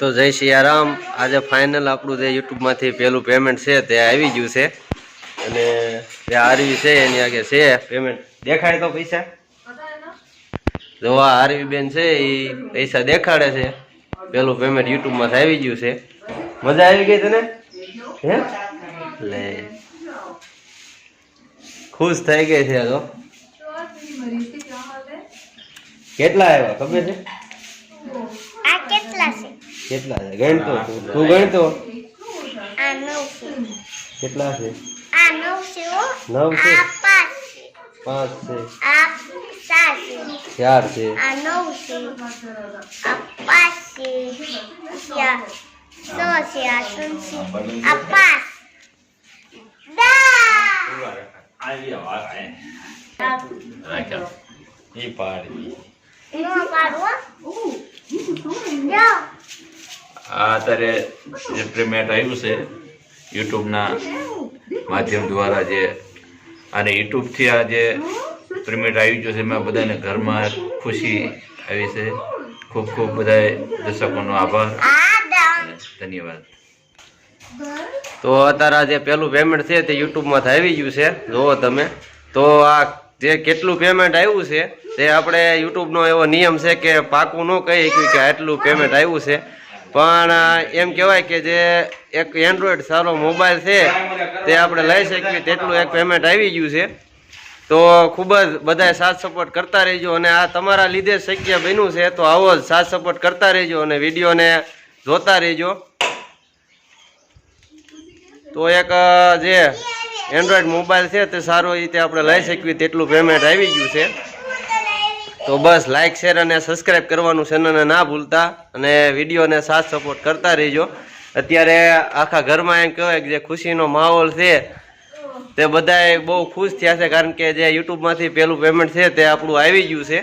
તો જય સિયારામ. આજે ફાઇનલ આપણું જે યુટ્યુબમાંથી પહેલું પેમેન્ટ છે તે આવી ગયું છે. અને જે આરવી છે એની આગળ છે પેમેન્ટ દેખાય તો પૈસા? જો આ આરવી બેન છે, એ પૈસા દેખાડે છે. પેલું પેમેન્ટ યુટ્યુબમાંથી આવી ગયું છે. મજા આવી ગઈ તને? હે? લે. ખુશ થઈ ગઈ છે તો કેટલા આવ્યા ખબર છે? કેટલા છે? ગણતો તું તું ગણતો? આ નવ છે. કેટલા છે? આ નવ છે નવ છે? પાંચ છે. આ ચાર છે. ચાર છે. આ નવ છે. આ પાંચ છે. આ છ છે. આ ત્રણ છે. આ પાંચ. દા ઈ પાડી નો પાડવો જાઓ આ અત્યારે જે પ્રેમેટ આવ્યું છે, યુટ્યુબના માધ્યમ દ્વારા જે, અને યુટ્યુબથી આ જે પ્રેમેટ આવી ગયું છે, એમાં બધાને ઘરમાં ખુશી આવી છે. ખૂબ ખૂબ બધા દર્શકોનો આભાર. ધન્યવાદ. તો અત્યારે આ જે પેલું પેમેન્ટ છે તે યુટ્યુબમાં આવી ગયું છે. જુઓ તમે. તો આ જે કેટલું પેમેન્ટ આવ્યું છે, તે આપણે યુટ્યુબનો એવો નિયમ છે કે પાકું ન કહી કે આટલું પેમેન્ટ આવ્યું છે. પણ એમ કહેવાય કે જે એક એન્ડ્રોઈડ સારો મોબાઈલ છે, તે આપણે લઈ શકીએ તેટલું એક પેમેન્ટ આવી ગયું છે. તો ખૂબ જ બધાએ સાથ સપોર્ટ કરતા રહેજો અને આ તમારા લીધે શક્ય બન્યું છે, તો આવો જ સાથ સપોર્ટ કરતા રહેજો અને વિડીયોને જોતા રહેજો. તો એક જે એન્ડ્રોઈડ મોબાઈલ છે, તે સારો રીતે આપણે લઈ શકીએ તેટલું પેમેન્ટ આવી ગયું છે. તો બસ લાઇક શેર અને સબસ્ક્રાઈબ કરવાનું ચેનલને ના ભૂલતા અને વિડીયોને સાથ સપોર્ટ કરતા રહેજો. અત્યારે આખા ઘરમાં એમ કહેવાય કે જે ખુશીનો માહોલ છે, તે બધાએ બહુ ખુશ થયા છે, કારણ કે જે યુટ્યુબમાંથી પેલું પેમેન્ટ છે તે આપણું આવી ગયું છે.